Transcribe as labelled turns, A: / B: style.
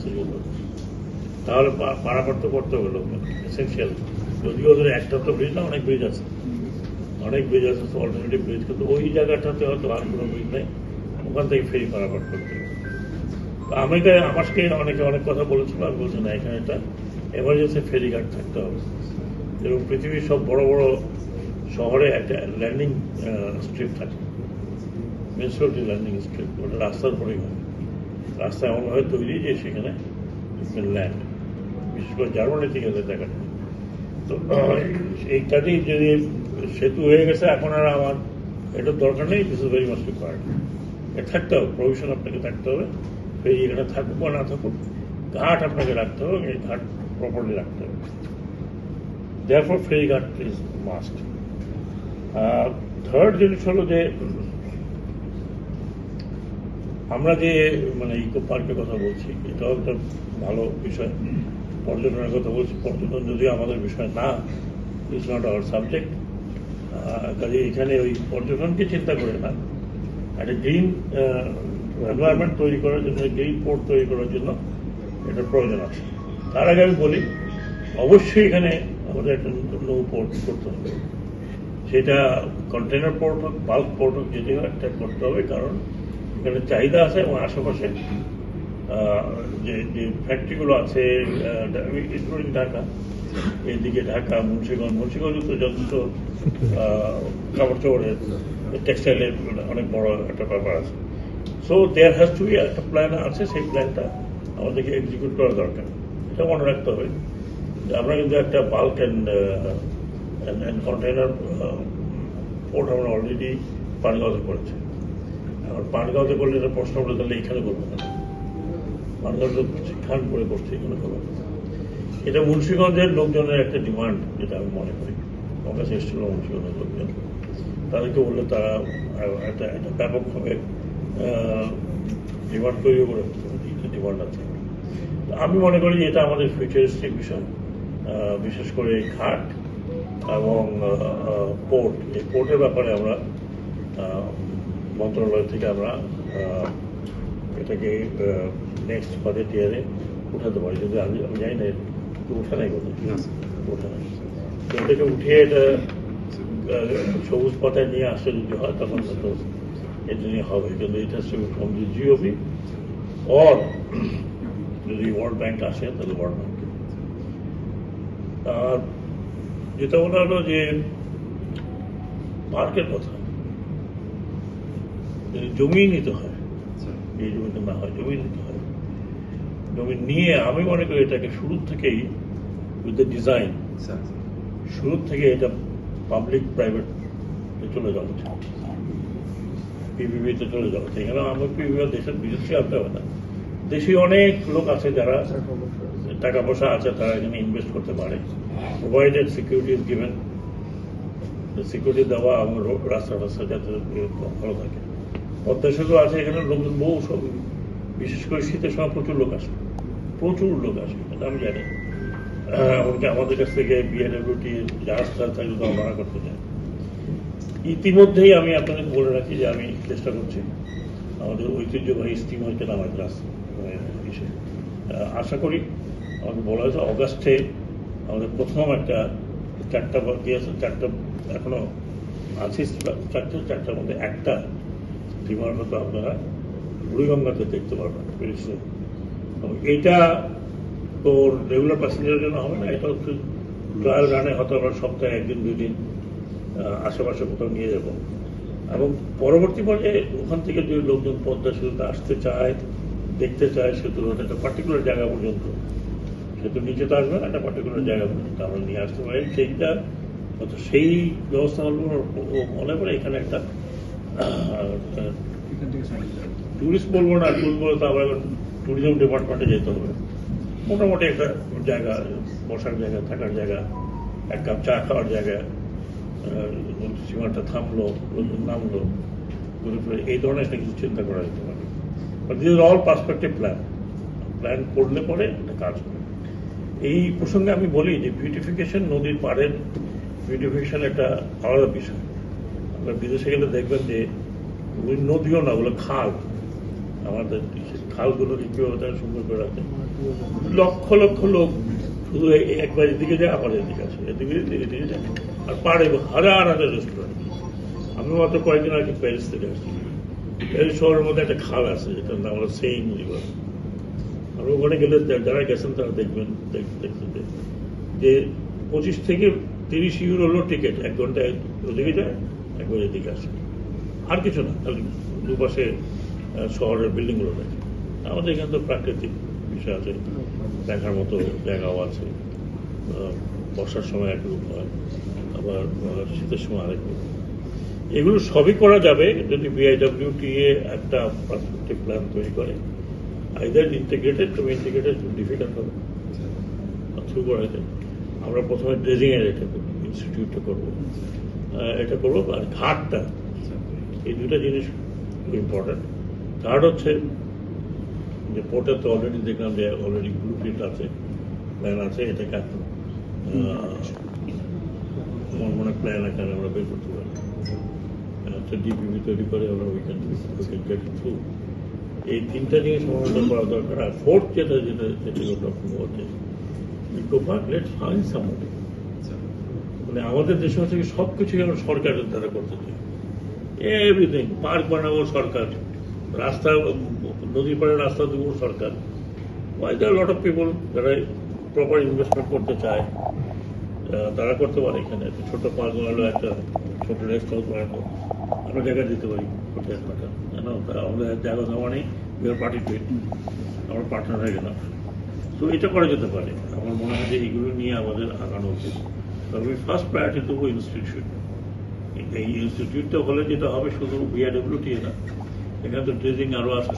A: আছে যেগুলো তাহলে পারাপার তো করতে হবে লোক এসেন্সিয়াল যদিও ওদের একটা তো ব্রিজ না, অনেক ব্রিজ আছে। অনেক ব্রিজ আছে অল্টারনেটিভ ব্রিজ কিন্তু ওই জায়গাটাতে হয়তো আর কোনো ব্রিজ নেই। ওখান থেকে ফেরি পারাপার করতে হবে। তো আমি আমাকে অনেকে অনেক কথা বলেছিল, আমি বলছি, না, এখানে একটা এমার্জেন্সি ফেরিঘাট থাকতে হবে। এবং পৃথিবীর সব বড় বড় শহরে একটা ল্যান্ডিং স্ট্রিপ থাকে। মিউনিসিপ্যালিটি ল্যান্ডিং স্ট্রিপ ওটা রাস্তার পরেই হয়। রাস্তা এমনভাবে তৈরি যে সেখানে ল্যান্ড বিশেষ করে জার্মানিতে গেলে দেখা। যায় তো, এই কাজেই যদি সেতু হয়ে গেছে, এখন আর আমার এটার দরকার নেই। This is very must required এটা থাকতে হবে প্রভিশন আপনাকে থাকতে হবে। ফেরি এখানে থাকুক বা না থাকুক, ঘাট আপনাকে রাখতে হবে এই ঘাট প্রপারলি রাখতে হবে। দেয়ারফর ফেরি ঘাট ইজ মাস্ট থার্ড জিনিস হলো যে আমরা যে মানে ইকো পার্কের কথা বলছি, এটাও একটা ভালো বিষয়। পর্যটনের কথা বলছি, পর্যটন যদিও আমাদের বিষয় না ইটস নট আওয়ার সাবজেক্ট কাজে এখানে ওই পর্যটনকে চিন্তা করে না। একটা গ্রিন এনভায়রনমেন্ট তৈরি করার জন্য গ্রিন পোর্ট তৈরি করার জন্য এটা প্রয়োজন আছে। তার আগে আমি বলি, অবশ্যই এখানে আমাদের একটা নৌ পোর্ট করতে হবে। সেটা কন্টেনার পোর্ট হোক বাল্ক পোর্ট হোক যেটি হোক একটা করতে হবে, কারণ এখানে চাহিদা আছে এবং আশেপাশে যে যে ফ্যাক্টরিগুলো আছে ইনক্লুডিং ঢাকা, এদিকে ঢাকা, মুন্সিগঞ্জ মুন্সিগঞ্জ তো যথেষ্ট কাপড় চোপড়ের টেক্সটাইলের অনেক বড় একটা ব্যাপার আছে। So there has to be একটা প্ল্যান আছে, সেই প্ল্যানটা আমাদেরকে এক্সিকিউট করা দরকার। এটা মনে রাখতে হবে যে আমরা কিন্তু একটা bulk and and container port আমরা অলরেডি পানগাঁওতে করেছি। এখন পানগাঁওতে করলে এটা প্রশ্ন উঠে তাহলে এখানে করব না। পানগাঁও তো খান করে করছে এখানে করব। এটা মুন্সিগঞ্জের লোকজনের একটা ডিমান্ড, যেটা আমি মনে করি। আমার কাছে এসেছিল মুন্সিগঞ্জের লোকজন। তাদেরকে বললে তারা একটা একটা ব্যাপকভাবে ডিমান্ড তৈরি করে ডিমান্ড আছে। আমি মনে করি এটা আমাদের ফিউচারিস্টিক বিষয়। বিশেষ করে ঘাট এবং পোর্ট এই পোর্টের ব্যাপারে আমরা মন্ত্রণালয় থেকে আমরা এটাকে নেক্সট বাজেট ইয়ারে উঠাতে পারি। যদি আমি আমি জানি না উঠা নাই বোধ উঠা নাই এটাকে উঠিয়ে এটা সবুজ পাতায় নিয়ে আসলে যদি হয় তখন হয়তো এটা নিয়ে হবে। কিন্তু এটা ফ্রম দি জিওবি অর যদি ওয়ার্ল্ড ব্যাংক আসে তাহলে ওয়ার্ল্ড ব্যাংক আর যেটা বলা হলো যে পার্কের কথা। জমি নিতে হয়, এই জমিতে না হয় জমি নিতে হয়, জমি নিয়ে আমি মনে করি এটাকে শুরু থেকেই উইথ দ্য ডিজাইন শুরু থেকে এটা পাবলিক প্রাইভেট চলে যাওয়া উচিত। পিপিপিতে চলে যাওয়া উচিত। এখানে আমার পিপিপি দেশের বিদেশি আনতে হবে না। দেশে অনেক লোক আছে যারা টাকা পয়সা আছে, তারা এখানে ইনভেস্ট করতে পারে। প্রোভাইডেড সিকিউরিটি গিভেন সিকিউরিটি দেওয়া এবং রাস্তা রাস্তা যাতে ভালো থাকে। পদ্মা সেতু আছে এখানে লোকজন বহু সব বিশেষ করে শীতের সময় প্রচুর লোক আসে। প্রচুর লোক আসে আমি জানি। এমনকি আমাদের কাছ থেকে বিএনএফটি জাহাজ টাহাজ থাকলে তো ভাড়া করতে চাই। ইতিমধ্যেই আমি আপনাদের বলে রাখি যে আমি চেষ্টা করছি আমাদের ঐতিহ্যবাহী স্টিমারকে নামার ক্লাস ইসে আহ, আশা করি আমাকে বলা হয়েছে অগাস্টে আমাদের প্রথম একটা চারটা বাকি আছে চারটা এখনও আছে চারটে চারটার মধ্যে একটা স্টিমার হয়তো আপনারা? বুড়িগঙ্গাতে দেখতে পারবেন soon। এবং তো রেগুলার প্যাসেঞ্জারের জন্য হবে না, এটা হচ্ছে ট্রায়াল রানে হয়তো আমরা সপ্তাহে একদিন দুই দিন আশেপাশে কোথাও নিয়ে যাব। এবং পরবর্তী পর্যায়ে ওখান থেকে যদি লোকজন পদ্মা সেতুতে আসতে চায়, দেখতে চায় সেতুর একটা পার্টিকুলার জায়গা পর্যন্ত, সেতু নিচে তো আসবে না, একটা পার্টিকুলার জায়গা পর্যন্ত আমরা নিয়ে আসতে পারি। সেইটা, হয়তো সেই ব্যবস্থা হলো মনে করে এখানে একটা টুরিস্ট বলব না ট্যুর বলে তো আবার ট্যুরিজম ডিপার্টমেন্টে যেতে হবে। মোটামুটি একটা জায়গা, বসার জায়গা, থাকার জায়গা, এক কাপ চা খাওয়ার জায়গা সীমাটা থামলো, নামলো এই ধরনের একটা কিছু চিন্তা করা যেতে পারে। But this all perspective plan plan করলে পরে একটা কাজ হবে। এই প্রসঙ্গে আমি বলি যে বিউটিফিকেশন নদীর পাড়ের বিউটিফিকেশন একটা আলাদা বিষয়। আপনার বিদেশে গেলে দেখবেন যে ওই নদীও না, ওগুলো খাল। আমাদের খালগুলোকে কীভাবে তারা সুন্দর করে রাখে। লক্ষ লক্ষ লোক শুধু একবার এদিকে যায়, আবার এদিকে আসে। এদিকে এদিকে যায়। আর পাড়ে হাজার হাজার রেস্টুরেন্ট আমি মাত্র কয়েকদিন আগে প্যারিস থেকে আসছি। প্যারিস শহরের মধ্যে একটা খাল আছে, যেটার নাম হলো সেইন রিভার আর ওখানে গেলে যারা গেছেন তারা দেখবেন দেখতে যে পঁচিশ থেকে তিরিশ ইউরো হলো টিকিট এক ঘন্টায় ওদিকে যায় একবার এদিকে আসে। আর কিছু না, খালি দুপাশে শহরের বিল্ডিংগুলো দেখে আমাদের এখানে তো প্রাকৃতিক বিষয় আছে, দেখার মতো জায়গাও আছে। বর্ষার সময় এক রূপ হয়, আবার শীতের সময় আরেক রূপ এগুলো সবই করা যাবে যদি বিআইডব্লিউটিএ একটা পারসপেক্টিভ প্ল্যান তৈরি করে। আইদার ইন্টিগ্রেটেড তবে ইন্টিগ্রেটেড ডিফিকাল্ট হবে থ্রু করা যায়। আমরা প্রথমে ড্রেজিং এর এটা ইনস্টিটিউটটা করব। এটা করব, আর ঘাটটা। এই দুটো জিনিস ইম্পর্টেন্ট থার্ড হচ্ছে যে পোর্টে তো অলরেডি দেখলাম যে অলরেডি ব্লু প্রিন্ট আছে প্ল্যান আছে, এটাকে এখন আমার মনে প্ল্যান এখানে আমরা বের করতে পারি একটা ডিপিবি তৈরি করে আমরা উইকেন গেট থ্রু এই তিনটা জিনিস সমাধান করা দরকার। আর ফোর্থ যেটা যেটা যেটা ডক্টর বলছে গো ব্যাক লেট ফাইন সামনে মানে আমাদের দেশে হচ্ছে কি সব কিছু যেন সরকারের দ্বারা করতে চাই এভরিথিং পার্ক বানাবো সরকার, রাস্তা নদী পাড়ে রাস্তা দেবো সরকার। Why the lot of people যারা প্রপার ইনভেস্টমেন্ট করতে চায় তারা করতে পারে এখানে। একটা ছোট পার্ক বানালো, একটা ছোট রেস্ট হাউস বানালো। আমরা জায়গা দিতে পারি টাকা কেন আমাদের জায়গা দেওয়া নেই পার্টি টু আমরা পার্টনার হয়ে গেলাম। তো এটা করা যেতে পারে। আমার মনে হয় যে এগুলো নিয়ে আমাদের আগানো উচিত। তবে ফার্স্ট প্রায়োরিটি দেবো ইনস্টিটিউট এই ইনস্টিটিউটটা হলে যেটা হবে, শুধু বিআইডব্লিউটি না, এখানে তো ড্রেজিং আরও আছে।